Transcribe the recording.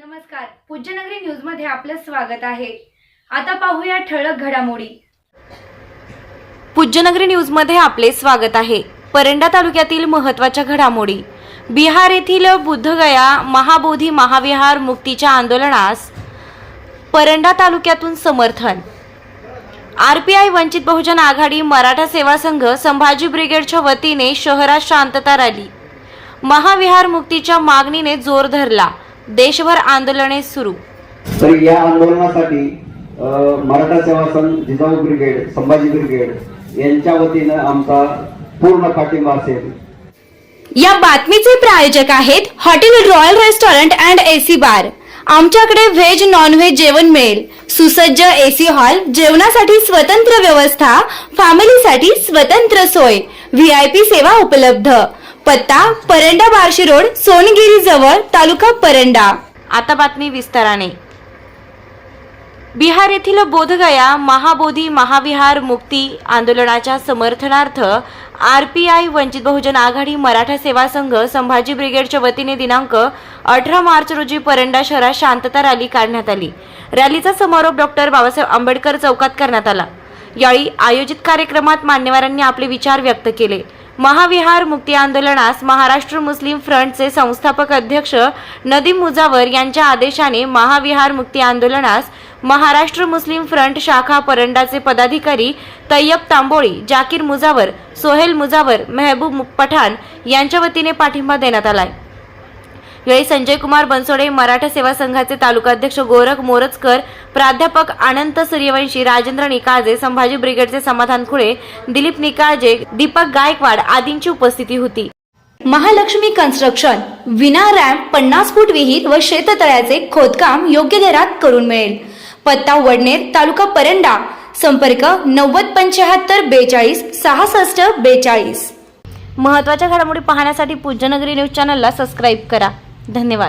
नमस्कार. पूज्यनगरी न्यूजमध्ये आपलं स्वागत आहे. आता पाहूया ठळक घडामोडी. पूज्यनगरी न्यूजमध्ये आपले स्वागत आहे. परंडा तालुक्यातील महत्त्वाच्या घडामोडी. बिहार येथील बुद्धगया महाबोधी महाविहार मुक्तीच्या आंदोलनास परंडा तालुक्यातून समर्थन. आरपीआय वंचित बहुजन आघाडी मराठा सेवा संघ संभाजी ब्रिगेडच्या वतीने शहरात शांतता रॅली. महाविहार मुक्तीच्या मागणीने जोर धरला. देशभर आंदोलने सुरू. तर या आंदोलनासाठी मराठा सेवा संघ जिजाऊ ब्रिगेड संभाजी ब्रिगेड यांच्या वतीनं आमचा पूर्ण पाठिंबा असेल. या बातमीचे प्रायोजक आहेत hotel royal restaurant and AC bar. आमच्याकडे व्हेज नॉन व्हेज जेवण मिळेल. सुसज्ज एसी हॉल जेवणासाठी स्वतंत्र व्यवस्था फॅमिलीसाठी स्वतंत्र सोय व्ही आय पी सेवा उपलब्ध. पत्ता परंडा बार्शी रोड सोनगिरी जवळ तालुका परंडा. आता बातमी विस्ताराने. बिहार येथील बोधगया महाबोधी महाविहार मुक्ती आंदोलनाच्या समर्थनार्थ R P I Vanchit Bahujan Aghadi Maratha Seva Sangh Sambhaji ब्रिगेडच्या वतीने दिनांक अठरा मार्च रोजी परंडा शहरात शांतता रॅली काढण्यात आली. रॅलीचा समारोप डॉक्टर बाबासाहेब आंबेडकर चौकात करण्यात आला. यावेळी आयोजित कार्यक्रमात मान्यवरांनी आपले विचार व्यक्त केले. महाविहार मुक्ती आंदोलनास महाराष्ट्र मुस्लिम फ्रंटचे संस्थापक अध्यक्ष नदीम मुजावर यांच्या आदेशाने महाविहार मुक्ती आंदोलनास महाराष्ट्र मुस्लिम फ्रंट शाखा परंडाचे पदाधिकारी तय्यब तांबोळी जाकीर मुजावर सोहेल मुजावर मेहबूब पठाण यांच्या वतीने पाठिंबा देण्यात आलाय. यावेळी संजय कुमार बनसोडे मराठा सेवा संघाचे तालुकाध्यक्ष गोरख मोरजकर प्राध्यापक अनंत सूर्यवंशी राजेंद्र निकाळजे संभाजी ब्रिगेडचे समाधान खुळे दिलीप निकाळजे दीपक गायकवाड आदींची उपस्थिती होती. महालक्ष्मी कन्स्ट्रक्शन विना रॅम्प पन्नास फूट विहीर व शेततळ्याचे खोदकाम योग्य दरात करून मिळेल. पत्ता वडनेर तालुका परंडा. संपर्क नव्वद पंच्याहत्तर बेचाळीस सहासष्ट बेचाळीस. महत्त्वाच्या घडामोडी पाहण्यासाठी पूज्यनगरी न्यूज चॅनलला सबस्क्राईब करा. धन्यवाद.